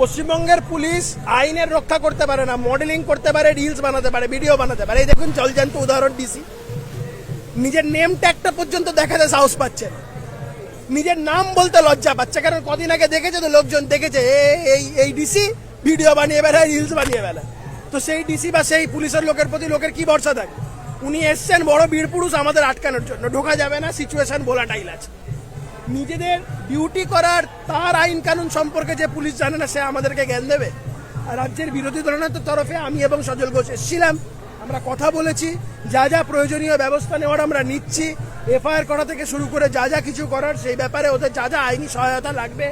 পশ্চিমবঙ্গের পুলিশ আইনের রক্ষা করতে পারে না মডেলিং করতে পারে রিলস বানাতে পারে ভিডিও বানাতে পারে। এই দেখুন জলজান্ত উদাহরণ ডিসি নিজের নেম ট্যাগটা পর্যন্ত দেখাতে সাহস পাচ্ছে না। নিজের নাম বলতে লজ্জা পাচ্ছে। কারণ কদিন আগে দেখেছে তো, লোকজন দেখেছে এই এই ডিসি ভিডিও বানিয়ে বেড়ায় রিলস বানিয়ে বেড়ায়। তো সেই ডিসি বা সেই পুলিশের লোকের প্রতি লোকের কি ভরসা থাকে? উনি এসছেন, বড় বীর পুরুষ আমাদের আটকানোর জন্য। ঢোকা যাবে না সিচুয়েশন ভোলাটাইল আছে নিজেদের ডিউটি করার তার আইন কানুন সম্পর্কে যে পুলিশ জানে না, সে আমাদেরকে জ্ঞান দেবে। রাজ্যের বিরোধী দলনেতার তরফে আমি এবং সজল ঘোষ এসেছিলাম। আমরা কথা বলেছি, যা যা প্রয়োজনীয় ব্যবস্থা নেওয়ার আমরা নিচ্ছি। এফআইআর করা থেকে শুরু করে যা যা কিছু করার, সেই ব্যাপারে ওদের যা যা আইনি সহায়তা লাগবে,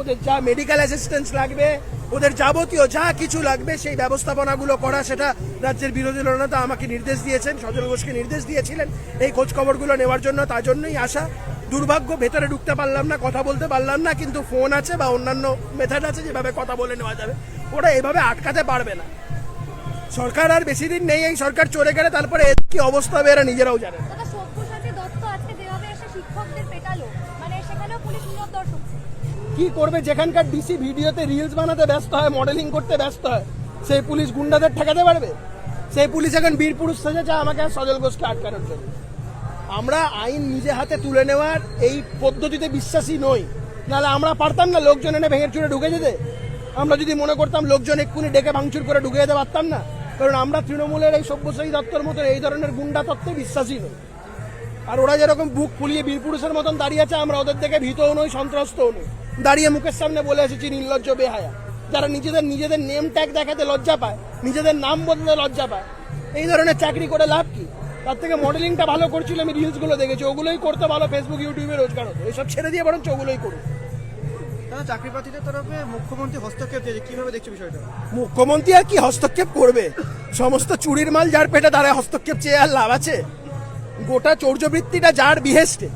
ওদের যা মেডিকেল অ্যাসিস্ট্যান্স লাগবে, ওদের যাবতীয় যা কিছু লাগবে, সেই ব্যবস্থাপনাগুলো করা, সেটা রাজ্যের বিরোধী দলনেতা আমাকে নির্দেশ দিয়েছেন, সজল ঘোষকে নির্দেশ দিয়েছিলেন। এই খোঁজখবরগুলো নেওয়ার জন্য, তার জন্যই আসা দুর্ভাগ্য ভেতরে ঢুকতে পারলাম না কথা বলতে পারলাম না কিন্তু ফোন আছে বা অন্যান্য মেথড আছে যেভাবে কথা বলে নেওয়া যাবে ওরা এভাবে আটকাতে পারবে না। সরকার আর বেশি দিন নেই এই সরকার চলে গেলে তারপরে এর কি অবস্থা হবে এরা নিজেরাও জানে মানে কি করবে? যেখানকার ডিসি ভিডিওতে রিলস বানাতে ব্যস্ত হয় মডেলিং করতে ব্যস্ত হয় সেই পুলিশ গুন্ডাদের ঠেকাতে পারবে? সেই পুলিশ এখন বীর পুরুষ সেজেছে আমাকে আর সজল ঘোষকে আটকানোর জন্য। আমরা আইন নিজে হাতে তুলে নেওয়ার এই পদ্ধতিতে বিশ্বাসী নই। নাহলে আমরা পারতাম না লোকজন এনে ভেঙে চুরে ঢুকে যেতে। আমরা যদি মনে করতাম লোকজন এক্ষুনি ডেকে ভাঙচুর করে ঢুকে যেতে পারতাম না। কারণ আমরা তৃণমূলের এই সব্যসাচী দত্তর মতো এই ধরনের গুন্ডা তত্ত্বে বিশ্বাসী নই। আর ওরা যেরকম বুক ফুলিয়ে বীরপুরুষের মতন দাঁড়িয়ে আছে, আমরা ওদের থেকে ভীতও নই, সন্ত্রস্তও নই। দাঁড়িয়ে মুখের সামনে বলে এসেছি, নির্লজ্জ বেহায়া। যারা নিজেদের নিজেদের নেম ট্যাগ দেখাতে লজ্জা পায়, নিজেদের নাম বদলে লজ্জা পায়, এই ধরনের চাকরি করে লাভ কি? তার থেকে মডেলিংটা ভালো করছিল আমি রিলসগুলো দেখেছি ওগুলোই করতে ভালো ফেসবুক ইউটিউবে রোজগার হতো। এইসব ছেড়ে দিয়ে বরঞ্চ ওগুলোই করুন। চাকরি প্রার্থীদের তরফে মুখ্যমন্ত্রী হস্তক্ষেপ দিয়েছে কীভাবে দেখছ বিষয়টা? মুখ্যমন্ত্রী আর কি হস্তক্ষেপ করবে? সমস্ত চুরির মাল যার পেটে তারা হস্তক্ষেপ চেয়ে আর লাভ আছে? গোটা চৌর্যবৃত্তিটা যার বিহেস্টে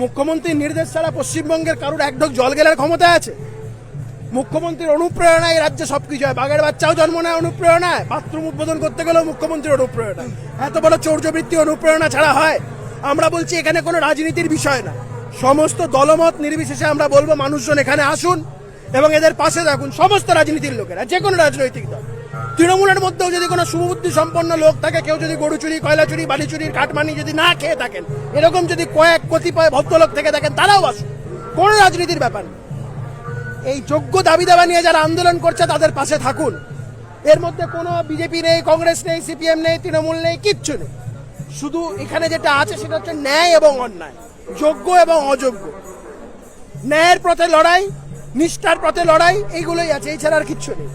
মুখ্যমন্ত্রীর নির্দেশ ছাড়া পশ্চিমবঙ্গের কারোর এক ঢোক জল গেলার ক্ষমতা আছে? মুখ্যমন্ত্রীর অনুপ্রেরণায় রাজ্যে সবকিছু হয়। বাঘের বাচ্চাও জন্ম নেয় অনুপ্রেরণায়। বাথরুম উদ্বোধন করতে গেলেও মুখ্যমন্ত্রীর অনুপ্রেরণা এত বড় চৌর্যবৃত্তি অনুপ্রেরণা ছাড়া হয়। আমরা বলছি এখানে কোনো রাজনীতির বিষয় না। সমস্ত দলমত নির্বিশেষে আমরা বলব মানুষজন এখানে আসুন এবং এদের পাশে থাকুন। সমস্ত রাজনীতির লোকেরা, যে কোনো রাজনৈতিক দল। তৃণমূলের মধ্যেও যদি কোনো সুবুদ্ধি সম্পন্ন লোক থাকে, কেউ যদি গরু চুরি, কয়লা চুরি, বালি চুরির কাটমানি যদি না খেয়ে থাকেন, এরকম যদি কয়েক কতিপয় ভদ্রলোক থেকে থাকেন, তারাও আসুন। কোনো রাজনীতির ব্যাপার নেই এই যোগ্য দাবি দাবা নিয়ে যারা আন্দোলন করছে, তাদের পাশে থাকুন। এর মধ্যে কোনো বিজেপি নেই, কংগ্রেস নেই, সিপিএম নেই, তৃণমূল নেই, কিচ্ছু নেই। শুধু এখানে যেটা আছে, সেটা হচ্ছে ন্যায় এবং অন্যায়, যোগ্য এবং অযোগ্য। ন্যায়ের পথে লড়াই, নিষ্ঠার পথে লড়াই, এইগুলোই আছে, এছাড়া আর কিচ্ছু নেই।